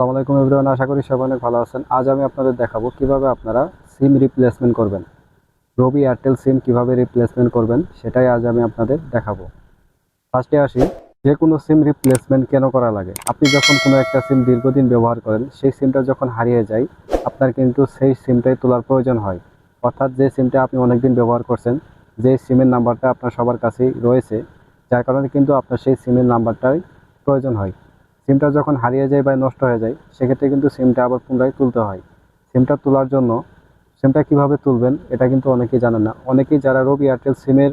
আসসালামু আলাইকুম এভরিওয়ান, আশা করি সবাই অনেক ভালো আছেন। আজ আমি আপনাদের দেখাবো কীভাবে আপনারা সিম রিপ্লেসমেন্ট করবেন। রবি এয়ারটেল সিম কীভাবে রিপ্লেসমেন্ট করবেন, সেটাই আজ আমি আপনাদের দেখাবো। ফার্স্টে আসি যে কোনো সিম রিপ্লেসমেন্ট কেন করা লাগে? আপনি যখন কোনো একটা সিম দীর্ঘদিন ব্যবহার করেন, সেই সিমটা যখন হারিয়ে যায়, আপনার কিন্তু সেই সিমটাই তোলার প্রয়োজন হয়। অর্থাৎ যে সিমটা আপনি অনেকদিন ব্যবহার করছেন, যে সিমের নাম্বারটা আপনার সবার কাছেই রয়েছে, যার কারণে কিন্তু আপনার সেই সিমের নাম্বারটাই প্রয়োজন হয়। সিমটা যখন হারিয়ে যায় বা নষ্ট হয়ে যায়, সেক্ষেত্রে কিন্তু সিমটা আবার পুনরায় তুলতে হয়। সিমটা তোলার জন্য সিমটা কীভাবে তুলবেন, এটা কিন্তু অনেকেই জানেন না। অনেকেই যারা রবি এয়ারটেল সিমের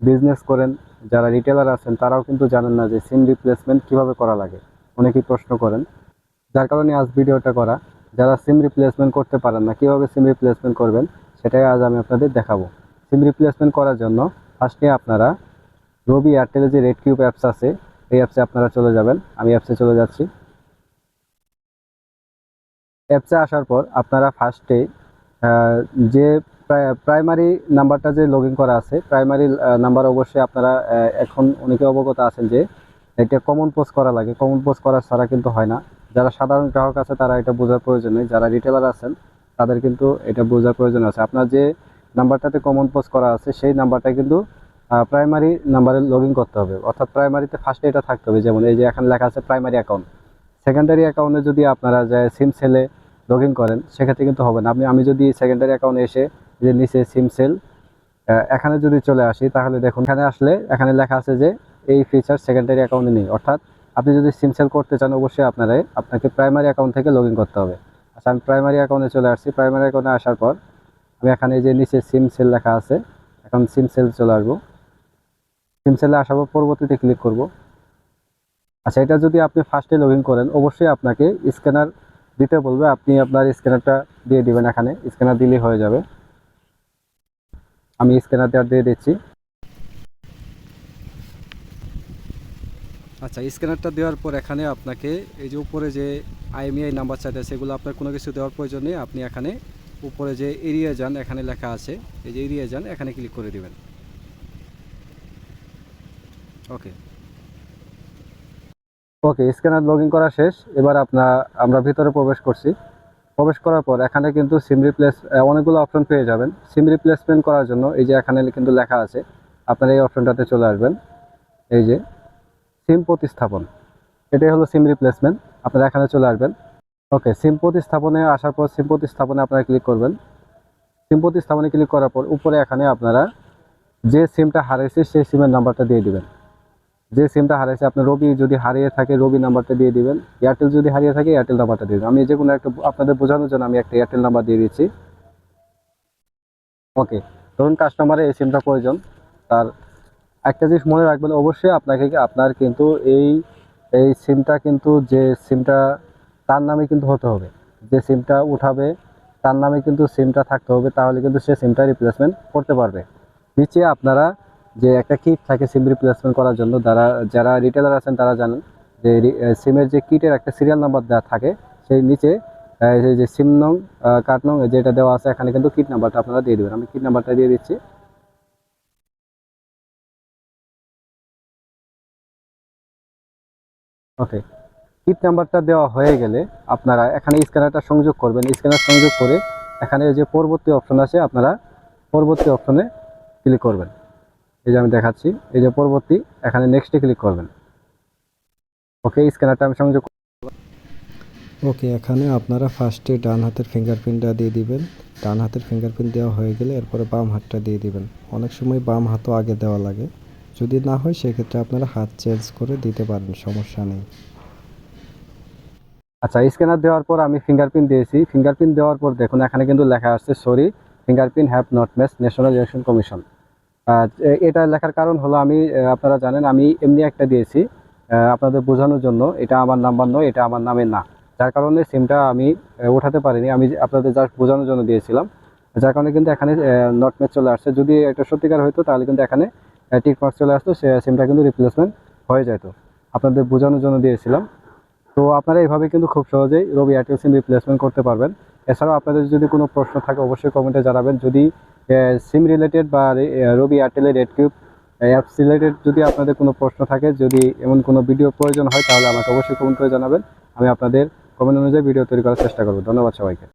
বিজনেস করেন, যারা রিটেলার আছেন, তারাও কিন্তু জানেন না যে সিম রিপ্লেসমেন্ট কীভাবে করা লাগে। অনেকেই প্রশ্ন করেন। যার কারণে আজ ভিডিওটা করা। যারা সিম রিপ্লেসমেন্ট করতে পারেন না, কীভাবে সিম রিপ্লেসমেন্ট করবেন, সেটাই আজ আমি আপনাদের দেখাবো। সিম রিপ্লেসমেন্ট করার জন্য ফার্স্টে আপনারা রবি এয়ারটেলের যে রেড কিউব অ্যাপস আছে এই অ্যাপসে আপনারা চলে যাবেন। আমি অ্যাপসে চলে যাচ্ছি। অ্যাপসে আসার পর আপনারা ফার্স্টে যে প্রাইমারি নাম্বারটা যে লগ করা আছে প্রাইমারি নাম্বার অবশ্যই আপনারা এখন অনেকে অবগত আছেন যে এটা কমন পোস্ট করা লাগে। কমন পোস্ট করা ছাড়া কিন্তু হয় না। যারা সাধারণ গ্রাহক আছে, তারা এটা বোঝার প্রয়োজন নেই। যারা রিটেলার আছেন, তাদের কিন্তু এটা বোঝার প্রয়োজন আছে। আপনার যে নাম্বারটাতে কমন পোস্ট করা আছে, সেই নাম্বারটা কিন্তু প্রাইমারি নাম্বারে লগ করতে হবে। অর্থাৎ প্রাইমারিতে ফার্স্টে এটা থাকতে হবে। যেমন এই যে এখানে লেখা আছে প্রাইমারি অ্যাকাউন্ট সেকেন্ডারি অ্যাকাউন্টে যদি আপনারা যে সিম সেলে লগ করেন, সেক্ষেত্রে কিন্তু হবে না। আপনি আমি যদি সেকেন্ডারি অ্যাকাউন্টে এসে যে নিচে সিম সেল এখানে যদি চলে আসি, তাহলে দেখুন, এখানে আসলে এখানে লেখা আছে যে এই ফিচার সেকেন্ডারি অ্যাকাউন্টে নেই। অর্থাৎ আপনি যদি সিম সেল করতে চান, অবশ্যই আপনারা আপনাকে প্রাইমারি অ্যাকাউন্ট থেকে লগ করতে হবে। আচ্ছা আমি প্রাইমারি অ্যাকাউন্টে চলে আসছি। প্রাইমারি অ্যাকাউন্টে আসার পর, আমি এখানে যে নিচে সিম সেল লেখা আছে, এখন সিম সেল চলে আসব। সেলে আসার পর পরবর্তীতে ক্লিক করব। আচ্ছা এটা যদি আপনি ফার্স্টে লগ করেন, অবশ্যই আপনাকে স্ক্যানার দিতে বলবে। আপনি আপনার স্ক্যানারটা দিয়ে দিবেন এখানে। স্ক্যানার দিলেই হয়ে যাবে। আমি স্ক্যানার দেওয়ার দিয়ে দিচ্ছি। আচ্ছা স্ক্যানারটা দেওয়ার পর এখানে আপনাকে এই যে উপরে যে আইএমআই নাম্বার চাইতে সেগুলো আপনার কোনো কিছু দেওয়ার প্রয়োজন নেই। আপনি এখানে উপরে যে এরিয়া যান, এখানে লেখা আছে। এই যে এরিয়া যান, এখানে ক্লিক করে দিবেন। ওকে ওকে স্ক্যানার লগ করা শেষ। এবার আপনার আমরা ভিতরে প্রবেশ করছি। প্রবেশ করার পর এখানে কিন্তু সিম রিপ্লেস অনেকগুলো অপশন পেয়ে যাবেন। সিম রিপ্লেসমেন্ট করার জন্য এই যে এখানে কিন্তু লেখা আছে, আপনারা এই অপশনটাতে চলে আসবেন। এই যে সিম প্রতিস্থাপন। এটাই হলো সিম রিপ্লেসমেন্ট আপনারা এখানে চলে আসবেন। ওকে সিম প্রতিস্থাপনে আসার পর সিম প্রতিস্থাপনে আপনারা ক্লিক করবেন। সিম প্রতিস্থাপনে ক্লিক করার পর উপরে এখানে আপনারা যে সিমটা হারিয়েছে সেই সিমের নাম্বারটা দিয়ে দিবেন। যে সিমটা হারিয়েছে আপনার রবি যদি হারিয়ে থাকে, রবি নাম্বারটা দিয়ে দিবেন। এয়ারটেল যদি হারিয়ে থাকে এয়ারটেল নাম্বারটা দিয়ে দেবেন। আমি যে কোনো একটা আপনাদের বোঝানোর জন্য আমি একটা এয়ারটেল নাম্বার দিয়ে দিচ্ছি। ওকে ধরুন কাস্টমারের এই সিমটা প্রয়োজন। তার একটা জিনিস মনে রাখবেন, অবশ্যই আপনাকে, আপনার কিন্তু এই এই সিমটা কিন্তু যে সিমটা তার নামে কিন্তু হতে হবে। যে সিমটা উঠাবে, তার নামে কিন্তু সিমটা থাকতে হবে, তাহলে কিন্তু সে সিমটা রিপ্লেসমেন্ট করতে পারবে। নিচে আপনারা যে একটা কিট থাকে সিম রিপ্লেসমেন্ট করার জন্য, যারা যারা রিটেলার আছেন তারা জানেন যে সিমের যে কিটের একটা সিরিয়াল নাম্বার দেওয়া থাকে, সেই নিচে যে সিম নং কার্ড নং যেটা দেওয়া আছে, এখানে কিন্তু কিট নাম্বারটা আপনারা দিয়ে দেবেন। আমি কিট নাম্বারটা দিয়ে দিচ্ছি। ওকে কিট নাম্বারটা দেওয়া হয়ে গেলে আপনারা এখানে স্ক্যানারটা সংযোগ করবেন। স্ক্যানার সংযোগ করে এখানে যে পরবর্তী অপশন আছে, আপনারা পরবর্তী অপশনে ক্লিক করবেন। এই যে আমি দেখাচ্ছি এই যে পরবর্তী এখানে নেক্সটে ক্লিক করবেন। ওকে স্ক্যানারটা আমি সংযোগ ওকে এখানে আপনারা ফার্স্টে ডান হাতের ফিঙ্গারপ্রিন্টটা দিয়ে দিবেন। ডান হাতের ফিঙ্গারপ্রিন্ট দেওয়া হয়ে গেলে এরপরে বাম হাতটা দিয়ে দিবেন। অনেক সময় বাম হাতও আগে দেওয়া লাগে। যদি না হয় সেক্ষেত্রে আপনারা হাত চেঞ্জ করে দিতে পারেন সমস্যা নেই। আচ্ছা স্ক্যানার দেওয়ার পর আমি ফিঙ্গারপ্রিন্ট দিয়েছি। ফিঙ্গারপ্রিন্ট দেওয়ার পর দেখুন এখানে কিন্তু লেখা আসছে sorry fingerprint have not match national election commission এটা লেখার কারণ হলো আমি আপনারা জানেন আমি এমনি একটা দিয়েছি আপনাদের বোঝানোর জন্য। এটা আমার নাম্বার নয়, এটা আমার নামে না। যার কারণে সিমটা আমি ওঠাতে পারিনি। আমি আপনাদের জাস্ট বোঝানোর জন্য দিয়েছিলাম। যার কারণে কিন্তু এখানে নট ম্যাচ চলে আসছে। যদি এটা সত্যিকার হতো তাহলে কিন্তু এখানে টিক মার্ক চলে আসতো। সে সিমটা কিন্তু রিপ্লেসমেন্ট হয়ে যেত। আপনাদের বোঝানোর জন্য দিয়েছিলাম। তো আপনারা এইভাবে কিন্তু খুব সহজেই রবি এয়ারটেল সিম রিপ্লেসমেন্ট করতে পারবেন। এছাড়াও আপনাদের যদি কোনো প্রশ্ন থাকে, অবশ্যই কমেন্টে জানাবেন। যদি সিম রিলেটেড বা রবি এয়ারটেলের রেড কিউব অ্যাপস রিলেটেড যদি আপনাদের কোনো প্রশ্ন থাকে, যদি এমন কোনো ভিডিও প্রয়োজন হয়, তাহলে আমাকে অবশ্যই কমেন্ট করে জানাবেন। আমি আপনাদের কমেন্ট অনুযায়ী ভিডিও তৈরি করার চেষ্টা করব। ধন্যবাদ সবাইকে।